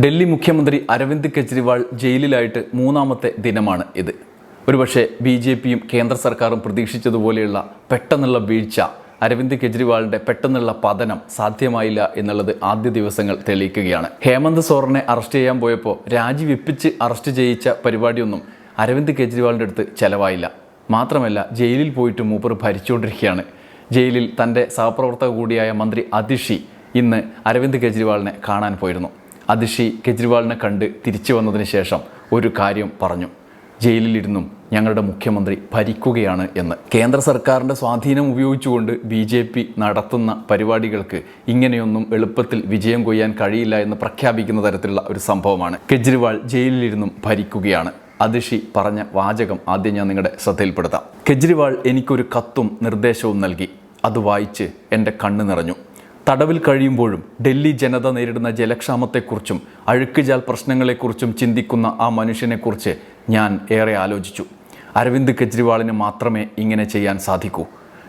ഡൽഹി മുഖ്യമന്ത്രി അരവിന്ദ് കെജ്രിവാൾ ജയിലിലായിട്ട് മൂന്നാമത്തെ ദിനമാണ് ഇത്. ഒരുപക്ഷെ ബി ജെ പിയും കേന്ദ്ര സർക്കാരും പ്രതീക്ഷിച്ചതുപോലെയുള്ള പെട്ടെന്നുള്ള വീഴ്ച അരവിന്ദ് കെജ്രിവാളിന്റെ പെട്ടെന്നുള്ള പതനം സാധ്യമായില്ല എന്നുള്ളത് ആദ്യ ദിവസങ്ങൾ തെളിയിക്കുകയാണ്. ഹേമന്ത് സോറിനെ അറസ്റ്റ് ചെയ്യാൻ പോയപ്പോൾ രാജിവെപ്പിച്ച് അറസ്റ്റ് ചെയ്യിച്ച പരിപാടിയൊന്നും അരവിന്ദ് കെജ്രിവാളിന്റെ അടുത്ത് ചെലവായില്ല. മാത്രമല്ല ജയിലിൽ പോയിട്ട് മൂപ്പർ ഭരിച്ചുകൊണ്ടിരിക്കുകയാണ്. ജയിലിൽ തന്റെ സഹപ്രവർത്തക കൂടിയായ മന്ത്രി അതിഷി ഇന്ന് അരവിന്ദ് കെജ്രിവാളിനെ കാണാൻ പോയിരുന്നു. അതിഷി കെജ്രിവാളിനെ കണ്ട് തിരിച്ചു വന്നതിന് ശേഷം ഒരു കാര്യം പറഞ്ഞു. ജയിലിലിരുന്നും ഞങ്ങളുടെ മുഖ്യമന്ത്രി ഭരിക്കുകയാണ് എന്ന്. കേന്ദ്ര സർക്കാരിന്റെ സ്വാധീനം ഉപയോഗിച്ചുകൊണ്ട് ബി ജെ പി നടത്തുന്ന പരിപാടികൾക്ക് ഇങ്ങനെയൊന്നും എളുപ്പത്തിൽ വിജയം കൊയ്യാൻ കഴിയില്ല എന്ന് പ്രഖ്യാപിക്കുന്ന തരത്തിലുള്ള ഒരു സംഭവമാണ്. കെജ്രിവാൾ ജയിലിലിരുന്നും ഭരിക്കുകയാണ്. അതിഷി പറഞ്ഞ വാചകം ആദ്യം ഞാൻ നിങ്ങളുടെ ശ്രദ്ധയിൽപ്പെടുത്താം. കെജ്രിവാൾ എനിക്കൊരു കത്തും നിർദ്ദേശവും നൽകി. അത് വായിച്ച് എന്റെ കണ്ണ് നിറഞ്ഞു. തടവിൽ കഴിയുമ്പോഴും ഡൽഹി ജനത നേരിടുന്ന ജലക്ഷാമത്തെക്കുറിച്ചും അഴുക്കുചാൽ പ്രശ്നങ്ങളെക്കുറിച്ചും ചിന്തിക്കുന്ന ആ മനുഷ്യനെക്കുറിച്ച് ഞാൻ ഏറെ ആലോചിച്ചു. അരവിന്ദ് കെജ്രിവാളിന് മാത്രമേ ഇങ്ങനെ ചെയ്യാൻ സാധിക്കൂ.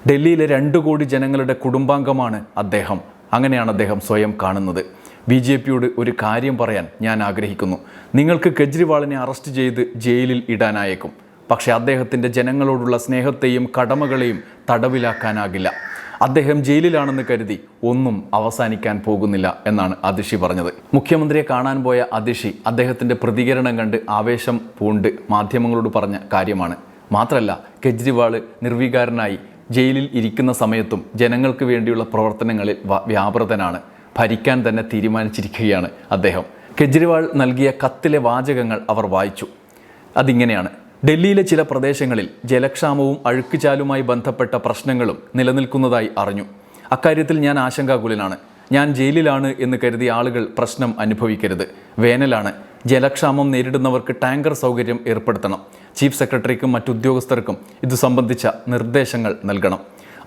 ഡൽഹിയിലെ രണ്ട് കോടി ജനങ്ങളുടെ കുടുംബാംഗമാണ് അദ്ദേഹം. അങ്ങനെയാണ് അദ്ദേഹം സ്വയം കാണുന്നത്. ബി ജെ പിയോട് ഒരു കാര്യം പറയാൻ ഞാൻ ആഗ്രഹിക്കുന്നു. നിങ്ങൾക്ക് കെജ്രിവാളിനെ അറസ്റ്റ് ചെയ്ത് ജയിലിൽ ഇടാനായേക്കും. പക്ഷേ അദ്ദേഹത്തിന്റെ ജനങ്ങളോടുള്ള സ്നേഹത്തെയും കടമകളെയും തടവിലാക്കാനാകില്ല. അദ്ദേഹം ജയിലിലാണെന്ന് കരുതി ഒന്നും അവസാനിക്കാൻ പോകുന്നില്ല എന്നാണ് അതിഷി പറഞ്ഞത്. മുഖ്യമന്ത്രിയെ കാണാൻ പോയ അതിഷി അദ്ദേഹത്തിന്റെ പ്രതികരണം കണ്ട് ആവേശം പൂണ്ട് മാധ്യമങ്ങളോട് പറഞ്ഞ കാര്യമാണ്. മാത്രമല്ല കെജ്രിവാൾ നിർവികാരനായി ജയിലിൽ ഇരിക്കുന്ന സമയത്തും ജനങ്ങൾക്ക് വേണ്ടിയുള്ള പ്രവർത്തനങ്ങളിൽ വ്യാപൃതനാണ്. ഭരിക്കാൻ തന്നെ തീരുമാനിച്ചിരിക്കുകയാണ് അദ്ദേഹം. കെജ്രിവാൾ നൽകിയ കത്തിലെ വാചകങ്ങൾ അവർ വായിച്ചു. അതിങ്ങനെയാണ്. ഡൽഹിയിലെ ചില പ്രദേശങ്ങളിൽ ജലക്ഷാമവും അഴുക്കുചാലുമായി ബന്ധപ്പെട്ട പ്രശ്നങ്ങളും നിലനിൽക്കുന്നതായി അറിഞ്ഞു. അക്കാര്യത്തിൽ ഞാൻ ആശങ്കാകുലനാണ്. ഞാൻ ജയിലിലാണ് എന്ന് കരുതിയ ആളുകൾ പ്രശ്നം അനുഭവിക്കരുത്. വേനലാണ്. ജലക്ഷാമം നേരിടുന്നവർക്ക് ടാങ്കർ സൗകര്യം ഏർപ്പെടുത്തണം. ചീഫ് സെക്രട്ടറിക്കും മറ്റുദ്യോഗസ്ഥർക്കും ഇത് സംബന്ധിച്ച നിർദ്ദേശങ്ങൾ നൽകണം.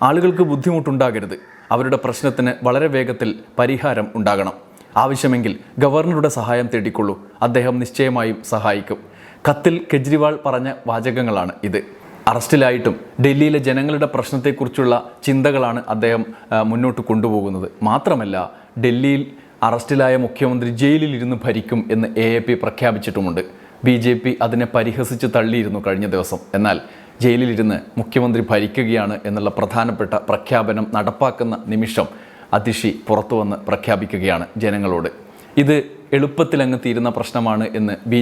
ആളുകൾക്ക് ബുദ്ധിമുട്ടുണ്ടാകരുത്. അവരുടെ പ്രശ്നത്തിന് വളരെ വേഗത്തിൽ പരിഹാരം ഉണ്ടാകണം. ആവശ്യമെങ്കിൽ ഗവർണറുടെ സഹായം തേടിക്കൊള്ളൂ. അദ്ദേഹം നിശ്ചയമായും സഹായിക്കും. കത്തിൽ കെജ്രിവാൾ പറഞ്ഞ വാചകങ്ങളാണ് ഇത്. അറസ്റ്റിലായിട്ടും ഡൽഹിയിലെ ജനങ്ങളുടെ പ്രശ്നത്തെക്കുറിച്ചുള്ള ചിന്തകളാണ് അദ്ദേഹം മുന്നോട്ട് കൊണ്ടുപോകുന്നത്. മാത്രമല്ല ഡൽഹിയിൽ അറസ്റ്റിലായ മുഖ്യമന്ത്രി ജയിലിൽ ഇരുന്ന് ഭരിക്കും എന്ന് എ എ പി പ്രഖ്യാപിച്ചിട്ടുമുണ്ട്. ബി ജെ പി അതിനെ പരിഹസിച്ച് തള്ളിയിരുന്നു കഴിഞ്ഞ ദിവസം. എന്നാൽ ജയിലിലിരുന്ന് മുഖ്യമന്ത്രി ഭരിക്കുകയാണ് എന്നുള്ള പ്രധാനപ്പെട്ട പ്രഖ്യാപനം നടപ്പാക്കുന്ന നിമിഷം അതിഷി പുറത്തുവന്ന് പ്രഖ്യാപിക്കുകയാണ് ജനങ്ങളോട്. ഇത് എളുപ്പത്തിൽ അങ്ങ് തീരുന്ന പ്രശ്നമാണ് എന്ന് ബി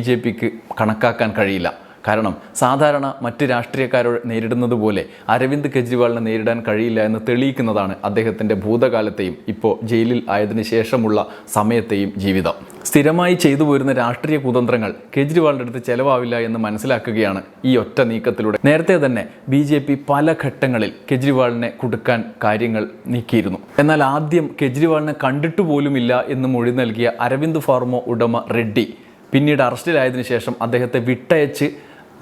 കണക്കാക്കാൻ കഴിയില്ല. കാരണം സാധാരണ മറ്റ് രാഷ്ട്രീയക്കാരോട് നേരിടുന്നത് പോലെ അരവിന്ദ് കെജ്രിവാളിനെ നേരിടാൻ കഴിയില്ല എന്ന് തെളിയിക്കുന്നതാണ് അദ്ദേഹത്തിന്റെ ഭൂതകാലത്തെയും ഇപ്പോൾ ജയിലിൽ ആയതിനു ശേഷമുള്ള സമയത്തെയും ജീവിതം. സ്ഥിരമായി ചെയ്തു പോരുന്ന രാഷ്ട്രീയ കുതന്ത്രങ്ങൾ കെജ്രിവാളിന്റെ അടുത്ത് ചെലവാവില്ല എന്ന് മനസ്സിലാക്കുകയാണ് ഈ ഒറ്റ നീക്കത്തിലൂടെ. നേരത്തെ തന്നെ ബി ജെ പി പല ഘട്ടങ്ങളിൽ കെജ്രിവാളിനെ കൊടുക്കാൻ കാര്യങ്ങൾ നീക്കിയിരുന്നു. എന്നാൽ ആദ്യം കെജ്രിവാളിനെ കണ്ടിട്ടു പോലുമില്ല എന്ന് മൊഴി നൽകിയ അരവിന്ദ് ഫാർമോ ഉടമ റെഡ്ഡി പിന്നീട് അറസ്റ്റിലായതിനു ശേഷം അദ്ദേഹത്തെ വിട്ടയച്ച്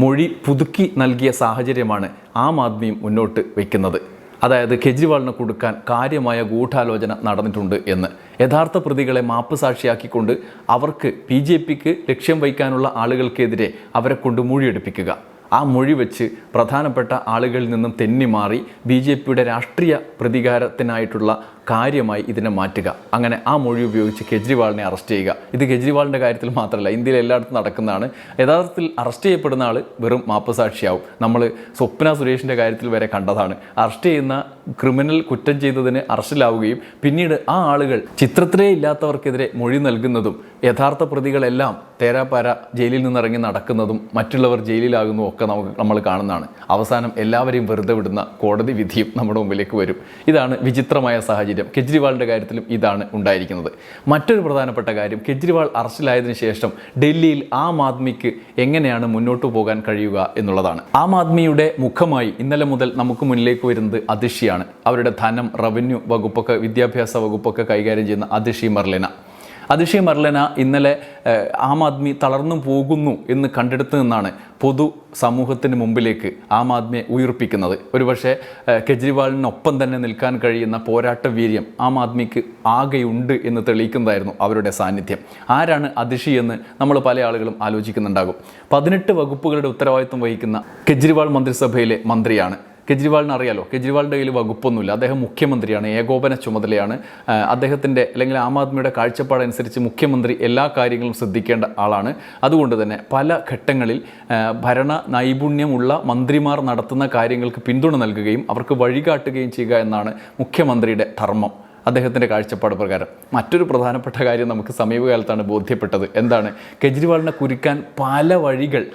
മൊഴി പുതുക്കി നൽകിയ സാഹചര്യമാണ് ആം ആദ്മിയും മുന്നോട്ട് വയ്ക്കുന്നത് അതായത് കെജ്രിവാളിന് കൊടുക്കാൻ കാര്യമായ ഗൂഢാലോചന നടന്നിട്ടുണ്ട് എന്ന്. യഥാർത്ഥ പ്രതികളെ മാപ്പ് സാക്ഷിയാക്കിക്കൊണ്ട് അവർക്ക് ബി ജെ പിക്ക് ലക്ഷ്യം വയ്ക്കാനുള്ള ആളുകൾക്കെതിരെ അവരെ കൊണ്ട് മൊഴിയെടുപ്പിക്കുക. ആ മൊഴി വെച്ച് പ്രധാനപ്പെട്ട ആളുകളിൽ നിന്നും തെന്നിമാറി ബി ജെ പിയുടെ രാഷ്ട്രീയ പ്രതികാരത്തിനായിട്ടുള്ള കാര്യമായി ഇതിനെ മാറ്റുക. അങ്ങനെ ആ മൊഴി ഉപയോഗിച്ച് കെജ്രിവാളിനെ അറസ്റ്റ് ചെയ്യുക. ഇത് കെജ്രിവാളിന്റെ കാര്യത്തിൽ മാത്രമല്ല ഇന്ത്യയിൽ എല്ലായിടത്തും നടക്കുന്നതാണ്. യഥാർത്ഥത്തിൽ അറസ്റ്റ് ചെയ്യപ്പെടുന്ന ആൾ വെറും മാപ്പസാക്ഷിയാവും. നമ്മൾ സ്വപ്ന സുരേഷിന്റെ കാര്യത്തിൽ വരെ കണ്ടതാണ്. അറസ്റ്റ് ചെയ്യുന്ന ക്രിമിനൽ കുറ്റം ചെയ്തതിന് അറസ്റ്റിലാവുകയും പിന്നീട് ആ ആളുകൾ ചിത്രത്തിലേ ഇല്ലാത്തവർക്കെതിരെ മൊഴി നൽകുന്നതും യഥാർത്ഥ പ്രതികളെല്ലാം തേരാപ്പാര ജയിലിൽ നിന്നിറങ്ങി നടക്കുന്നതും മറ്റുള്ളവർ ജയിലിലാകുന്നതും ഒക്കെ നമുക്ക് നമ്മൾ കാണുന്നതാണ്. അവസാനം എല്ലാവരെയും വെറുതെ വിടുന്ന കോടതി വിധിയും നമ്മുടെ മുമ്പിലേക്ക് വരും. ഇതാണ് വിചിത്രമായ സാഹചര്യം. കെജ്രിവാളിന്റെ കാര്യത്തിലും ഇതാണ് ഉണ്ടായിരിക്കുന്നത്. മറ്റൊരു പ്രധാനപ്പെട്ട കാര്യം കെജ്രിവാൾ അറസ്റ്റിലായതിനു ശേഷം ഡൽഹിയിൽ ആം ആദ്മിക്ക് എങ്ങനെയാണ് മുന്നോട്ട് പോകാൻ കഴിയുക എന്നുള്ളതാണ്. ആം ആദ്മിയുടെ മുഖമായി ഇന്നലെ മുതൽ നമുക്ക് മുന്നിലേക്ക് വരുന്നത് അതിഷിയാണ്. അവരുടെ ധനം റവന്യൂ വകുപ്പൊക്കെ വിദ്യാഭ്യാസ വകുപ്പൊക്കെ കൈകാര്യം ചെയ്യുന്ന അതിഷി മർലിന. അതിഷി മർലന ഇന്നലെ ആം ആദ്മി തളർന്നു പോകുന്നു എന്ന് കണ്ടെടുത്തു നിന്നാണ് പൊതു സമൂഹത്തിന് മുമ്പിലേക്ക് ആം ആദ്മിയെ ഉയർപ്പിക്കുന്നത്. ഒരുപക്ഷെ കെജ്രിവാളിനൊപ്പം തന്നെ നിൽക്കാൻ കഴിയുന്ന പോരാട്ട വീര്യം ആം ആദ്മിക്ക് ആകെയുണ്ട് എന്ന് തെളിയിക്കുന്നതായിരുന്നു അവരുടെ സാന്നിധ്യം. ആരാണ് അതിഷി എന്ന് നമ്മൾ പല ആളുകളും ആലോചിക്കുന്നുണ്ടാകും. പതിനെട്ട് വകുപ്പുകളുടെ ഉത്തരവാദിത്വം വഹിക്കുന്ന കെജ്രിവാൾ മന്ത്രിസഭയിലെ മന്ത്രിയാണ് കെജ്രിവാളിന് അറിയാലോ? കെജ്രിവാളിന്റെ കയ്യിൽ വകുപ്പൊന്നുമില്ല. അദ്ദേഹം മുഖ്യമന്ത്രിയാണ് ഏകോപന ചുമതലയാണ്. അദ്ദേഹത്തിന്റെ അല്ലെങ്കിൽ ആം ആദ്മിയുടെ കാഴ്ചപ്പാടനുസരിച്ച് മുഖ്യമന്ത്രി എല്ലാ കാര്യങ്ങളും ശ്രദ്ധിക്കേണ്ട ആളാണ്. അതുകൊണ്ട് തന്നെ പല ഘട്ടങ്ങളിൽ ഭരണ നൈപുണ്യമുള്ള മന്ത്രിമാർ നടത്തുന്ന കാര്യങ്ങൾക്ക് പിന്തുണ നൽകുകയും അവർക്ക് വഴികാട്ടുകയും ചെയ്യുക എന്നാണ് മുഖ്യമന്ത്രിയുടെ ധർമ്മം. അദ്ദേഹത്തിന്റെ കാഴ്ചപ്പാട് പ്രകാരം. മറ്റൊരു പ്രധാനപ്പെട്ട കാര്യം നമുക്ക് സമീപകാലത്താണ് ബോധ്യപ്പെട്ടത്. എന്താണ്? കെജ്രിവാളിനെ കുരുക്കാൻ പല വഴികൾ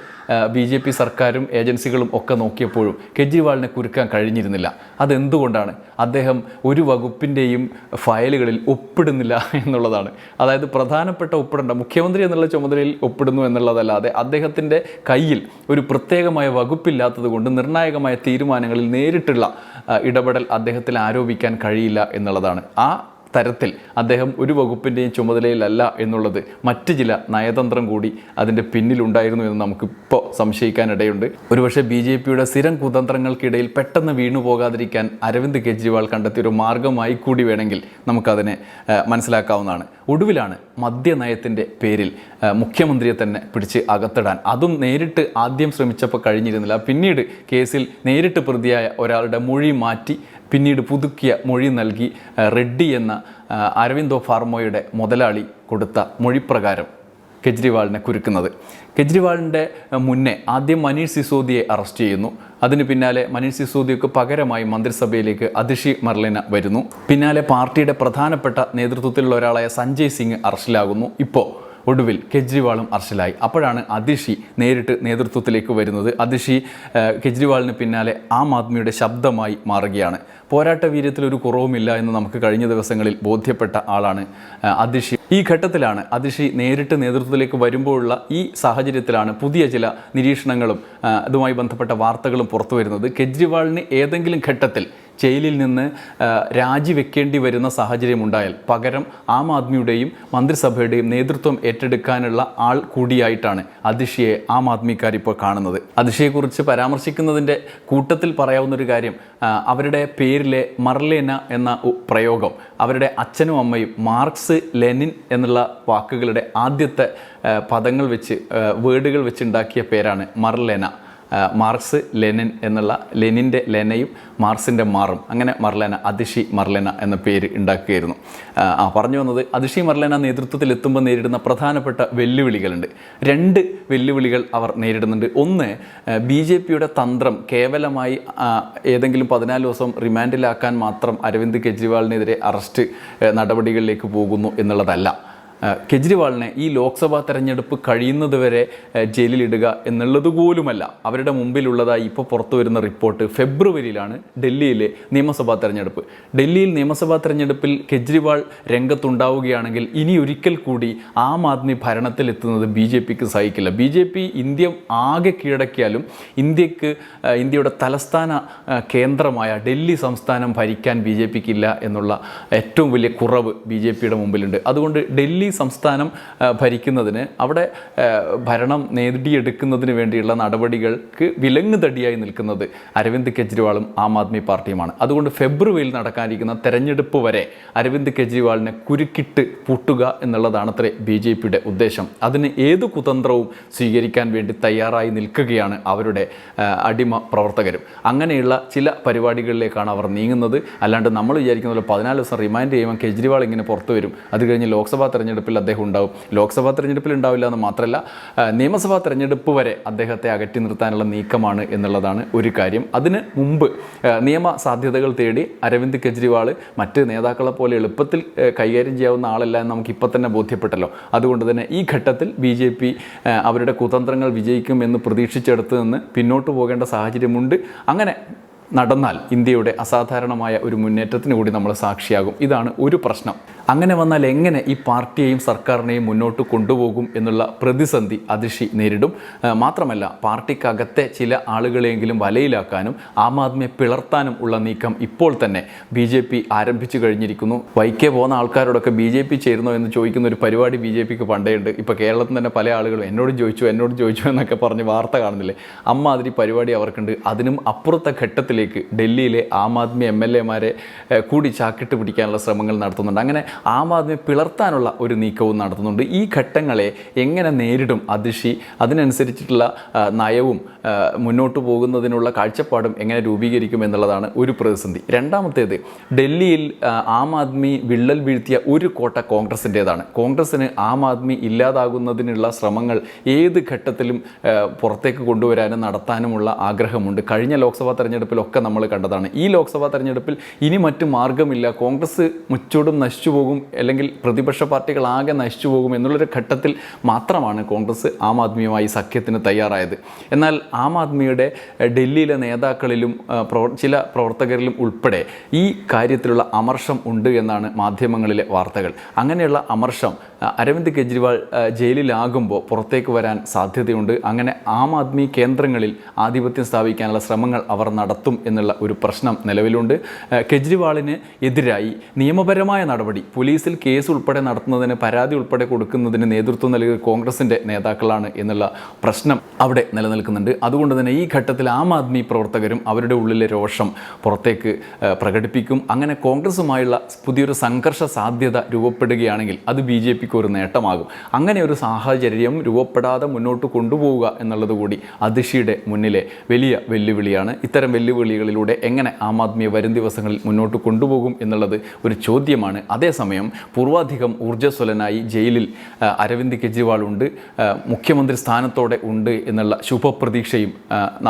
ബി ജെ പി സർക്കാരും ഏജൻസികളും ഒക്കെ നോക്കിയപ്പോഴും കെജ്രിവാളിനെ കുരുക്കാൻ കഴിഞ്ഞിരുന്നില്ല. അതെന്തുകൊണ്ടാണ്? അദ്ദേഹം ഒരു വകുപ്പിന്റെയും ഫയലുകളിൽ ഒപ്പിടുന്നില്ല എന്നുള്ളതാണ്. അതായത് പ്രധാനപ്പെട്ട ഒപ്പിടേണ്ട മുഖ്യമന്ത്രി എന്നുള്ള ചുമതലയിൽ ഒപ്പിടുന്നു എന്നുള്ളതല്ലാതെ അദ്ദേഹത്തിന്റെ കയ്യിൽ ഒരു പ്രത്യേകമായ വകുപ്പില്ലാത്തത് കൊണ്ട് നിർണായകമായ തീരുമാനങ്ങളിൽ നേരിട്ടുള്ള ഇടപെടൽ അദ്ദേഹത്തിൽ ആരോപിക്കാൻ കഴിയില്ല എന്നുള്ളതാണ്. ആ തരത്തിൽ അദ്ദേഹം ഒരു വകുപ്പിന്റെയും ചുമതലയിലല്ല എന്നുള്ളത് മറ്റ് ചില നയതന്ത്രം കൂടി അതിന്റെ പിന്നിലുണ്ടായിരുന്നു എന്ന് നമുക്കിപ്പോൾ സംശയിക്കാനിടയുണ്ട്. ഒരുപക്ഷെ ബി ജെ പിയുടെ സ്ഥിരം കുതന്ത്രങ്ങൾക്കിടയിൽ പെട്ടെന്ന് വീണു പോകാതിരിക്കാൻ അരവിന്ദ് കെജ്രിവാൾ കണ്ടെത്തിയ ഒരു മാർഗമായി കൂടി വേണമെങ്കിൽ നമുക്കതിനെ മനസ്സിലാക്കാവുന്നതാണ്. ഒടുവിലാണ് മദ്യനയത്തിന്റെ പേരിൽ മുഖ്യമന്ത്രിയെ തന്നെ പിടിച്ച് അകത്തിടാൻ. അതും നേരിട്ട് ആദ്യം ശ്രമിച്ചപ്പോൾ കഴിഞ്ഞിരുന്നില്ല. പിന്നീട് കേസിൽ നേരിട്ട് പ്രതിയായ ഒരാളുടെ മൊഴി മാറ്റി പിന്നീട് പുതുക്കിയ മൊഴി നൽകി റെഡ്ഡി എന്ന അരവിന്ദോ ഫാർമോയുടെ മുതലാളി കൊടുത്ത മൊഴിപ്രകാരം കെജ്രിവാളിനെ കുരുക്കുന്നത്. കെജ്രിവാളിന്റെ മുന്നേ ആദ്യം മനീഷ് സിസോദിയെ അറസ്റ്റ് ചെയ്യുന്നു. അതിന് പിന്നാലെ മനീഷ് സിസോദിയക്ക് പകരമായി മന്ത്രിസഭയിലേക്ക് അതിഷി മർലിന വരുന്നു. പിന്നാലെ പാർട്ടിയുടെ പ്രധാനപ്പെട്ട നേതൃത്വത്തിലുള്ള ഒരാളായ സഞ്ജയ് സിംഗ് അറസ്റ്റിലാകുന്നു. ഇപ്പോൾ ഒടുവിൽ കെജ്രിവാളും അറസ്റ്റിലായി അപ്പോഴാണ് അതിഷി നേരിട്ട് നേതൃത്വത്തിലേക്ക് വരുന്നത്. അതിഷി കെജ്രിവാളിന് പിന്നാലെ ആം ആദ്മിയുടെ ശബ്ദമായി മാറുകയാണ്. പോരാട്ട വീര്യത്തിൽ ഒരു കുറവുമില്ല എന്ന് നമുക്ക് കഴിഞ്ഞ ദിവസങ്ങളിൽ ബോധ്യപ്പെട്ട ആളാണ് അതിഷി. ഈ ഘട്ടത്തിലാണ് അതിഷി നേരിട്ട് നേതൃത്വത്തിലേക്ക് വരുമ്പോഴുള്ള ഈ സാഹചര്യത്തിലാണ് പുതിയ ചില നിരീക്ഷണങ്ങളും അതുമായി ബന്ധപ്പെട്ട വാർത്തകളും പുറത്തു വരുന്നത് കെജ്രിവാളിന് ഏതെങ്കിലും ഘട്ടത്തിൽ ജയിലിൽ നിന്ന് രാജിവെക്കേണ്ടി വരുന്ന സാഹചര്യം ഉണ്ടായാൽ പകരം ആം ആദ്മിയുടെയും മന്ത്രിസഭയുടെയും നേതൃത്വം ഏറ്റെടുക്കാനുള്ള ആൾ കൂടിയായിട്ടാണ് അതിഷിയെ ആം ആദ്മിക്കാർ ഇപ്പോൾ കാണുന്നത്. അതിഷിയെക്കുറിച്ച് പരാമർശിക്കുന്നതിന്റെ കൂട്ടത്തിൽ പറയാവുന്ന ഒരു കാര്യം അവരുടെ പേരിലെ മർലേന എന്ന പ്രയോഗം അവരുടെ അച്ഛനും അമ്മയും മാർക്സ് ലെനിൻ എന്നുള്ള വാക്കുകളുടെ ആദ്യത്തെ പദങ്ങൾ വെച്ച് വേർഡുകൾ വെച്ചുണ്ടാക്കിയ പേരാണ് മർലേന. മാർക്സ് ലെനിൻ എന്നുള്ള ലെനിന്റെ ലെനയും മാർക്സിന്റെ മാറും. അങ്ങനെ മർലേന അതിഷി മർലേന എന്ന പേര് ഉണ്ടാക്കുകയായിരുന്നു. ആ, പറഞ്ഞു വന്നത് അതിഷി മർലേന നേതൃത്വത്തിൽ എത്തുമ്പോൾ നേരിടുന്ന പ്രധാനപ്പെട്ട വെല്ലുവിളികളുണ്ട്. രണ്ട് വെല്ലുവിളികൾ അവർ നേരിടുന്നുണ്ട്. ഒന്ന് ബി ജെ പിയുടെ തന്ത്രം കേവലമായി ഏതെങ്കിലും പതിനാല് ദിവസം റിമാൻഡിലാക്കാൻ മാത്രം അരവിന്ദ് കെജ്രിവാളിനെതിരെ അറസ്റ്റ് നടപടികളിലേക്ക് പോകുന്നു എന്നുള്ളതല്ല. കെജ്രിവാളിനെ ഈ ലോക്സഭാ തെരഞ്ഞെടുപ്പ് കഴിയുന്നതുവരെ വരെ ജയിലിലിടുക എന്നുള്ളത് പോലുമല്ല. അവരുടെ മുമ്പിലുള്ളതായി ഇപ്പോൾ പുറത്തു വരുന്ന റിപ്പോർട്ട് ഫെബ്രുവരിയിലാണ് ഡൽഹിയിലെ നിയമസഭാ തെരഞ്ഞെടുപ്പ്. ഡൽഹിയിൽ നിയമസഭാ തെരഞ്ഞെടുപ്പിൽ കെജ്രിവാൾ രംഗത്തുണ്ടാവുകയാണെങ്കിൽ ഇനി ഒരിക്കൽ കൂടി ആം ആദ്മി ഭരണത്തിലെത്തുന്നത് ബി ജെ പിക്ക് സഹിക്കില്ല. ബി ജെ പി ഇന്ത്യ ആകെ കീഴടക്കിയാലും ഇന്ത്യയ്ക്ക് ഇന്ത്യയുടെ തലസ്ഥാന കേന്ദ്രമായ ഡൽഹി സംസ്ഥാനം ഭരിക്കാൻ ബി ജെ പിക്കില്ല എന്നുള്ള ഏറ്റവും വലിയ കുറവ് ബി ജെ പിയുടെ മുമ്പിലുണ്ട്. അതുകൊണ്ട് ഡൽഹി സംസ്ഥാനം ഭരിക്കുന്നതിന് അവിടെ ഭരണം നേടിയെടുക്കുന്നതിന് വേണ്ടിയുള്ള നടപടികൾക്ക് വിലങ്ങ് തടിയായി നിൽക്കുന്നത് അരവിന്ദ് കെജ്രിവാളും ആം ആദ്മി പാർട്ടിയുമാണ്. അതുകൊണ്ട് ഫെബ്രുവരിയിൽ നടക്കാനിരിക്കുന്ന തെരഞ്ഞെടുപ്പ് വരെ അരവിന്ദ് കെജ്രിവാളിനെ കുരുക്കിട്ട് പൂട്ടുക എന്നുള്ളതാണ് അത്രേ ബി ജെ പിയുടെ ഉദ്ദേശം. അതിന് ഏത് കുതന്ത്രവും സ്വീകരിക്കാൻ വേണ്ടി തയ്യാറായി നിൽക്കുകയാണ് അവരുടെ അടിമ പ്രവർത്തകരും. അങ്ങനെയുള്ള ചില പരിപാടികളിലേക്കാണ് അവർ നീങ്ങുന്നത്. അല്ലാണ്ട് നമ്മൾ വിചാരിക്കുന്ന പോലെ പതിനാല് ദിവസം റിമൈൻഡ് ചെയ്യുമ്പോൾ കെജ്രിവാൾ ഇങ്ങനെ പുറത്തു വരും. അത് കഴിഞ്ഞ് ലോക്സഭാ തെരഞ്ഞെടുപ്പിൽ അദ്ദേഹം ഉണ്ടാവും. ലോക്സഭാ തെരഞ്ഞെടുപ്പിൽ ഉണ്ടാവില്ല എന്ന് മാത്രമല്ല നിയമസഭാ തെരഞ്ഞെടുപ്പ് വരെ അദ്ദേഹത്തെ അകറ്റി നിർത്താനുള്ള നീക്കമാണ് എന്നുള്ളതാണ് ഒരു കാര്യം. അതിന് മുമ്പ് നിയമ സാധ്യതകൾ തേടി അരവിന്ദ് കെജ്രിവാൾ മറ്റ് നേതാക്കളെ പോലെ എളുപ്പത്തിൽ കൈകാര്യം ചെയ്യാവുന്ന ആളല്ല എന്ന് നമുക്ക് ഇപ്പം തന്നെ ബോധ്യപ്പെട്ടല്ലോ. അതുകൊണ്ട് തന്നെ ഈ ഘട്ടത്തിൽ ബി ജെ പി അവരുടെ കുതന്ത്രങ്ങൾ വിജയിക്കും എന്ന് പ്രതീക്ഷിച്ചെടുത്ത് നിന്ന് പിന്നോട്ട് പോകേണ്ട സാഹചര്യമുണ്ട്. അങ്ങനെ നടന്നാൽ ഇന്ത്യയുടെ അസാധാരണമായ ഒരു മുന്നേറ്റത്തിന് കൂടി നമ്മൾ സാക്ഷിയാകും. ഇതാണ് ഒരു പ്രശ്നം. അങ്ങനെ വന്നാൽ എങ്ങനെ ഈ പാർട്ടിയെയും സർക്കാരിനെയും മുന്നോട്ട് കൊണ്ടുപോകും എന്നുള്ള പ്രതിസന്ധി അതിഷി നേരിടും. മാത്രമല്ല പാർട്ടിക്കകത്തെ ചില ആളുകളെയെങ്കിലും വലയിലാക്കാനും ആം ആദ്മിയെ പിളർത്താനും ഉള്ള നീക്കം ഇപ്പോൾ തന്നെ ബി ജെ പി ആരംഭിച്ചു കഴിഞ്ഞിരിക്കുന്നു. വൈക്കെ പോകുന്ന ആൾക്കാരോടൊക്കെ ബി ജെ പി ചേരുന്നോ എന്ന് ചോദിക്കുന്ന ഒരു പരിപാടി ബി ജെ പിക്ക് പണ്ടേയുണ്ട്. ഇപ്പോൾ കേരളത്തിൽ തന്നെ പല ആളുകളും എന്നോട് ചോദിച്ചു എന്നോട് ചോദിച്ചു എന്നൊക്കെ പറഞ്ഞ് വാർത്ത കാണുന്നില്ലേ? അമ്മാതിരി പരിപാടി അവർക്കുണ്ട്. അതിനും അപ്പുറത്തെ ഘട്ടത്തിൽ ഘട്ടത്തിലേക്ക് ഡൽഹിയിലെ ആം ആദ്മി എം എൽ എമാരെ കൂടി ചാക്കിട്ട് പിടിക്കാനുള്ള ശ്രമങ്ങൾ നടത്തുന്നുണ്ട്. അങ്ങനെ ആം ആദ്മി പിളർത്താനുള്ള ഒരു നീക്കവും നടത്തുന്നുണ്ട്. ഈ ഘട്ടങ്ങളെ എങ്ങനെ നേരിടും അതിഷി അതിനനുസരിച്ചിട്ടുള്ള നയവും മുന്നോട്ട് പോകുന്നതിനുള്ള കാഴ്ചപ്പാടും എങ്ങനെ രൂപീകരിക്കും എന്നുള്ളതാണ് ഒരു പ്രതിസന്ധി. രണ്ടാമത്തേത് ഡൽഹിയിൽ ആം ആദ്മി വിള്ളൽ വീഴ്ത്തിയ ഒരു കോട്ട കോൺഗ്രസിന്റേതാണ്. കോൺഗ്രസ്സിന് ആം ആദ്മി ഇല്ലാതാകുന്നതിനുള്ള ശ്രമങ്ങൾ ഏത് ഘട്ടത്തിലും പുറത്തേക്ക് കൊണ്ടുവരാനും നടത്താനുമുള്ള ആഗ്രഹമുണ്ട്. കഴിഞ്ഞ ലോക്സഭാ തെരഞ്ഞെടുപ്പിലൊക്കെ നമ്മൾ കണ്ടതാണ്. ഈ ലോക്സഭാ തെരഞ്ഞെടുപ്പിൽ ഇനി മറ്റു മാർഗമില്ല കോൺഗ്രസ് മുച്ചൂടും നശിച്ചു പോകും. അല്ലെങ്കിൽ പ്രതിപക്ഷ പാർട്ടികൾ ആകെ നശിച്ചു പോകും എന്നുള്ളൊരു ഘട്ടത്തിൽ മാത്രമാണ് കോൺഗ്രസ് ആം ആദ്മിയുമായി സഖ്യത്തിന് തയ്യാറായത്. എന്നാൽ ആം ആദ്മിയുടെ ഡൽഹിയിലെ നേതാക്കളിലും ചില പ്രവർത്തകരിലും ഉൾപ്പെടെ ഈ കാര്യത്തിലുള്ള അമർഷം ഉണ്ട് എന്നാണ് മാധ്യമങ്ങളിലെ വാർത്തകൾ. അങ്ങനെയുള്ള അമർഷം അരവിന്ദ് കെജ്രിവാൾ ജയിലിലാകുമ്പോൾ പുറത്തേക്ക് വരാൻ സാധ്യതയുണ്ട്. അങ്ങനെ ആം ആദ്മി കേന്ദ്രങ്ങളിൽ ആധിപത്യം സ്ഥാപിക്കാനുള്ള ശ്രമങ്ങൾ അവർ നടത്തും എന്നുള്ള ഒരു പ്രശ്നം നിലവിലുണ്ട്. കെജ്രിവാളിന് എതിരായി നിയമപരമായ നടപടി പോലീസിൽ കേസ് ഉൾപ്പെടെ നടത്തുന്നതിന് പരാതി ഉൾപ്പെടെ കൊടുക്കുന്നതിന് നേതൃത്വം നൽകിയ കോൺഗ്രസിന്റെ നേതാക്കളാണ് എന്നുള്ള പ്രശ്നം അവിടെ നിലനിൽക്കുന്നുണ്ട്. അതുകൊണ്ട് തന്നെ ഈ ഘട്ടത്തിൽ ആം ആദ്മി പ്രവർത്തകരും അവരുടെ ഉള്ളിലെ രോഷം പുറത്തേക്ക് പ്രകടിപ്പിക്കും. അങ്ങനെ കോൺഗ്രസുമായുള്ള പുതിയൊരു സംഘർഷ സാധ്യത രൂപപ്പെടുകയാണെങ്കിൽ അത് ബി ജെ പിക്ക് ഒരു നേട്ടമാകും. അങ്ങനെ ഒരു സാഹചര്യം രൂപപ്പെടാതെ മുന്നോട്ട് കൊണ്ടുപോവുക എന്നുള്ളത് കൂടി അതിഷിയുടെ മുന്നിലെ വലിയ വെല്ലുവിളിയാണ്. ഇത്തരം വെല്ലുവിളികളിലൂടെ എങ്ങനെ ആം ആദ്മിയെ വരും ദിവസങ്ങളിൽ മുന്നോട്ട് കൊണ്ടുപോകും എന്നുള്ളത് ഒരു ചോദ്യമാണ്. അതേസമയം പൂർവാധികം ഊർജസ്വലനായി ജയിലിൽ അരവിന്ദ് കെജ്രിവാൾ ഉണ്ട് മുഖ്യമന്ത്രി സ്ഥാനത്തോടെ ഉണ്ട് എന്നുള്ള ശുഭപ്രതീക്ഷയും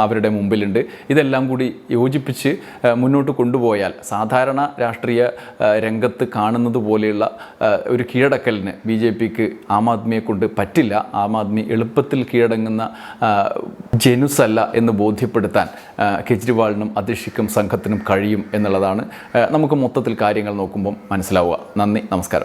അവരുടെ മുമ്പിലുണ്ട്. ഇതെല്ലാം കൂടി യോജിപ്പിച്ച് മുന്നോട്ട് കൊണ്ടുപോയാൽ സാധാരണ രാഷ്ട്രീയ രംഗത്ത് കാണുന്നത് പോലെയുള്ള ഒരു കീഴടക്കലിന് ബി ജെ പിക്ക് ആം ആദ്മിയെ കൊണ്ട് പറ്റില്ല. ആം ആദ്മി എളുപ്പത്തിൽ കീഴടങ്ങുന്ന ജനുസല്ല എന്ന് ബോധ്യപ്പെടുത്താൻ കെജ്രിവാളിനും അതിഷിക്കും സംഘത്തിനും കഴിയും എന്നുള്ളതാണ്. നമുക്ക് മൊത്തത്തിൽ കാര്യങ്ങൾ നോക്കുമ്പം മനസ്സിലാവുക. നന്ദി നമസ്കാരം.